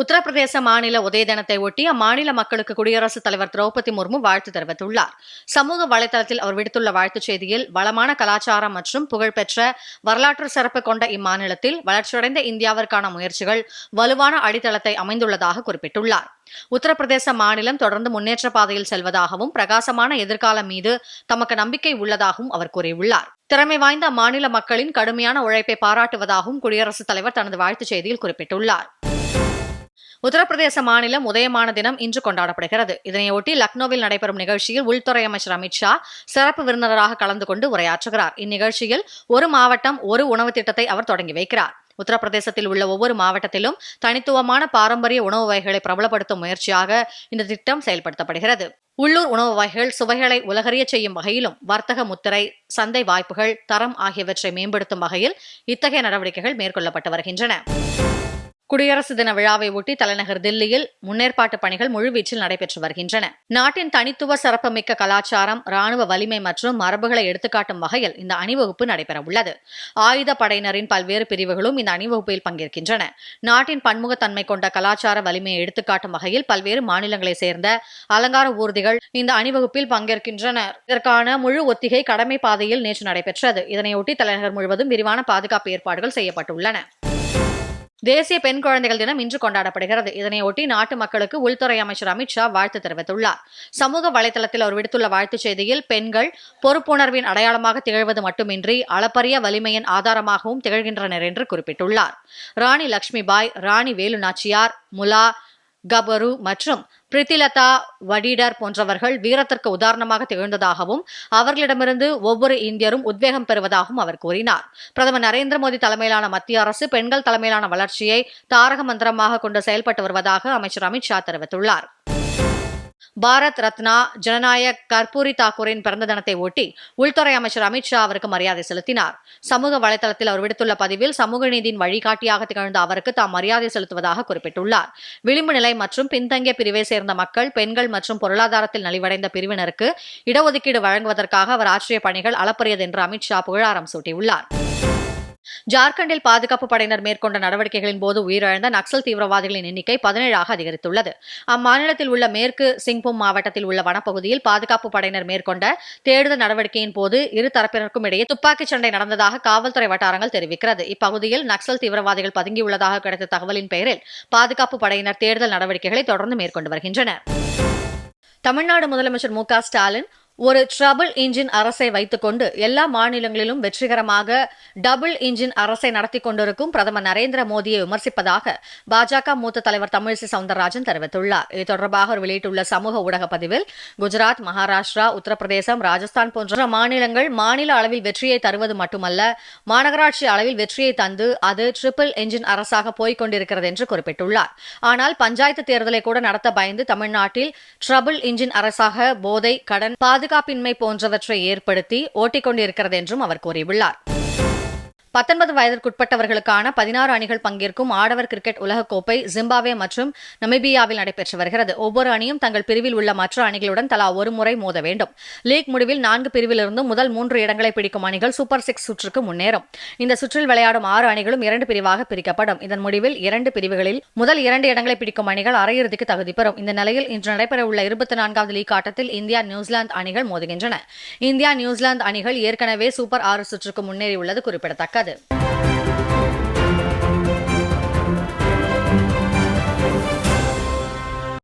உத்தரப்பிரதேச மாநில உதய தினத்தை ஒட்டி அம்மாநில மக்களுக்கு குடியரசுத் தலைவர் திரௌபதி முர்மு வாழ்த்து தெரிவித்துள்ளார். சமூக வலைதளத்தில் அவர் விடுத்துள்ள வாழ்த்துச் செய்தியில் வளமான கலாச்சாரம் மற்றும் புகழ்பெற்ற வரலாற்று சிறப்பு கொண்ட இம்மாநிலத்தில் வளர்ச்சியடைந்த இந்தியாவிற்கான முயற்சிகள் வலுவான அடித்தளத்தை அமைந்துள்ளதாக குறிப்பிட்டுள்ளார். உத்தரப்பிரதேச மாநிலம் தொடர்ந்து முன்னேற்ற பாதையில் செல்வதாகவும் பிரகாசமான எதிர்காலம் மீது தமக்கு நம்பிக்கை உள்ளதாகவும் அவர் கூறியுள்ளார். திறமை வாய்ந்த அம்மாநில மக்களின் கடுமையான உழைப்பை பாராட்டுவதாகவும் குடியரசுத் தலைவர் தனது வாழ்த்துச் செய்தியில் குறிப்பிட்டுள்ளார். உத்தரப்பிரதேச மாநிலம் உதயமான தினம் இன்று கொண்டாடப்படுகிறது. இதனையொட்டி லக்னோவில் நடைபெறும் நிகழ்ச்சியில் உள்துறை அமைச்சர் அமித்ஷா சிறப்பு விருந்தினராக கலந்து கொண்டு உரையாற்றுகிறார். இந்நிகழ்ச்சியில் ஒரு மாவட்டம் ஒரு உணவு திட்டத்தை அவர் தொடங்கி வைக்கிறார். உத்தரப்பிரதேசத்தில் உள்ள ஒவ்வொரு மாவட்டத்திலும் தனித்துவமான பாரம்பரிய உணவு வகைகளை பிரபலப்படுத்தும் முயற்சியாக இந்த திட்டம் செயல்படுத்தப்படுகிறது. உள்ளூர் உணவு வகைகள் சுவைகளை உலகறிய செய்யும் வகையிலும் வர்த்தக முத்திரை சந்தை வாய்ப்புகள் தரம் ஆகியவற்றை மேம்படுத்தும் வகையில் இத்தகைய நடவடிக்கைகள் மேற்கொள்ளப்பட்டு வருகின்றன. குடியரசு தின விழாவை ஒட்டி தலைநகர் தில்லியில் முன்னேற்பாட்டு பணிகள் முழுவீச்சில் நடைபெற்று வருகின்றன. நாட்டின் தனித்துவ சிறப்புமிக்க கலாச்சாரம் ராணுவ வலிமை மற்றும் மரபுகளை எடுத்துக்காட்டும் வகையில் இந்த அணிவகுப்பு நடைபெறவுள்ளது. ஆயுத படையினரின் பல்வேறு பிரிவுகளும் இந்த அணிவகுப்பில் பங்கேற்கின்றன. நாட்டின் பன்முகத்தன்மை கொண்ட கலாச்சார வலிமையை எடுத்துக்காட்டும் வகையில் பல்வேறு மாநிலங்களைச் சேர்ந்த அலங்கார ஊர்திகள் இந்த அணிவகுப்பில் பங்கேற்கின்றனர் இதற்கான முழு ஒத்திகை கடமை பாதையில் நேற்று நடைபெற்றது. இதனையொட்டி தலைநகர் முழுவதும் விரிவான பாதுகாப்பு ஏற்பாடுகள் செய்யப்பட்டுள்ளன. தேசிய பெண் குழந்தைகள் தினம் இன்று கொண்டாடப்படுகிறது. இதனையொட்டி நாட்டு மக்களுக்கு உள்துறை அமைச்சர் அமித்ஷா வாழ்த்து தெரிவித்துள்ளார். சமூக வலைதளத்தில் அவர் விடுத்துள்ள வாழ்த்துச் செய்தியில் பெண்கள் பொறுப்புணர்வின் அடையாளமாக திகழ்வது மட்டுமின்றி அளப்பரிய வலிமையின் ஆதாரமாகவும் திகழ்கின்றனர் என்று குறிப்பிட்டுள்ளார். ராணி லட்சுமிபாய் ராணி வேலு நாச்சியார் முலா கபரு மற்றும் பிரித்திலதா வடிடர் போன்றவர்கள் வீரத்திற்கு உதாரணமாக திகழ்ந்ததாகவும் அவர்களிடமிருந்து ஒவ்வொரு இந்தியரும் உத்வேகம் பெறுவதாகவும் அவர் கூறினார். பிரதமர் நரேந்திர மோடி தலைமையிலான மத்திய அரசு பெண்கள் தலைமையிலான வளர்ச்சியை தாரக மந்திரமாக கொண்டு செயல்பட்டு வருவதாக அமைச்சர் அமித்ஷா தெரிவித்துள்ளார். பாரத் ரத்னா ஜனநாயக் கர்பூரி தாக்கூரின் பிறந்த தினத்தை ஒட்டி உள்துறை அமைச்சர் அமித்ஷா அவருக்கு மரியாதை செலுத்தினார். சமூக வலைதளத்தில் அவர் விடுத்துள்ள பதிவில் சமூக நீதியின் வழிகாட்டியாக திகழ்ந்த அவருக்கு தாம் மரியாதை செலுத்துவதாக குறிப்பிட்டுள்ளார். விளிம்பு நிலை மற்றும் பின்தங்கிய பிரிவை சேர்ந்த மக்கள் பெண்கள் மற்றும் பொருளாதாரத்தில் நலிவடைந்த பிரிவினருக்கு இடஒதுக்கீடு வழங்குவதற்காக அவர் ஆற்றிய பணிகள் அளப்பரியது என்று அமித்ஷா புகழாரம் சூட்டியுள்ளார். ஜார்க்கண்டில் பாதுகாப்பு படையினர் மேற்கொண்ட நடவடிக்கைகளின் போது உயிரிழந்த நக்சல் தீவிரவாதிகளின் எண்ணிக்கை பதினேழாக அதிகரித்துள்ளது. அம்மாநிலத்தில் உள்ள மேற்கு சிங்பும் மாவட்டத்தில் உள்ள வனப்பகுதியில் பாதுகாப்பு படையினர் மேற்கொண்ட தேடுதல் நடவடிக்கையின் போது இரு தரப்பினருக்கும் இடையே துப்பாக்கிச் சண்டை நடந்ததாக காவல்துறை வட்டாரங்கள் தெரிவிக்கிறது. இப்பகுதியில் நக்சல் தீவிரவாதிகள் பதுங்கியுள்ளதாக கிடைத்த தகவலின் பெயரில் பாதுகாப்பு படையினர் தேடுதல் நடவடிக்கைகளை தொடர்ந்து மேற்கொண்டு வருகின்றனர். தமிழ்நாடு முதலமைச்சர் மு க ஸ்டாலின் ஒரு ட்ரபிள் இன்ஜின் அரசை வைத்துக்கொண்டு எல்லா மாநிலங்களிலும் வெற்றிகரமாக டபுள் இன்ஜின் அரசை நடத்தி கொண்டிருக்கும் பிரதமர் நரேந்திர மோடியை விமர்சிப்பதாக பாஜக மூத்த தலைவர் தமிழிசை சவுந்தரராஜன் தெரிவித்துள்ளார். இது தொடர்பாக அவர் வெளியிட்டுள்ள சமூக ஊடக பதிவில் குஜராத் மகாராஷ்டிரா உத்தரப்பிரதேசம் ராஜஸ்தான் போன்ற மாநிலங்கள் மாநில அளவில் வெற்றியை தருவது மட்டுமல்ல மாநகராட்சி அளவில் வெற்றியை தந்து அது ட்ரிபிள் இன்ஜின் அரசாக போய்க் கொண்டிருக்கிறது என்று குறிப்பிட்டுள்ளார். ஆனால் பஞ்சாயத்து தேர்தலை கூட நடத்த பயந்து தமிழ்நாட்டில் ட்ரபிள் இன்ஜின் அரசாக போதை கடன் பாதுகாப்பின்மை போன்றவற்றை ஏற்படுத்தி ஓட்டிக்கொண்டிருக்கிறது என்றும் அவர் கூறியுள்ளார். பத்தொன்பது வயதிற்குட்பட்டவர்களுக்கான பதினாறு அணிகள் பங்கேற்கும் ஆடவர் கிரிக்கெட் உலகக்கோப்பை ஜிம்பாவே மற்றும் நமீபியாவில் நடைபெற்று வருகிறது. ஒவ்வொரு அணியும் தங்கள் பிரிவில் உள்ள மற்ற அணிகளுடன் தலா ஒரு முறை மோத வேண்டும். லீக் முடிவில் நான்கு பிரிவிலிருந்து முதல் மூன்று இடங்களை பிடிக்கும் அணிகள் சூப்பர் சிக்ஸ் சுற்றுக்கு முன்னேறும். இந்த சுற்றில் விளையாடும் ஆறு அணிகளும் இரண்டு பிரிவாக பிரிக்கப்படும். இதன் முடிவில் இரண்டு பிரிவுகளில் முதல் இரண்டு இடங்களை பிடிக்கும் அணிகள் அரையிறுதிக்கு தகுதி பெறும். இந்த நிலையில் இன்று நடைபெறவுள்ள இருபத்தி நான்காவது லீக் ஆட்டத்தில் இந்தியா நியூசிலாந்து அணிகள் மோதுகின்றன. இந்தியா நியூசிலாந்து அணிகள் ஏற்கனவே சூப்பர் ஆறு சுற்றுக்கு முன்னேறியுள்ளது குறிப்பிடத்தக்கது. る。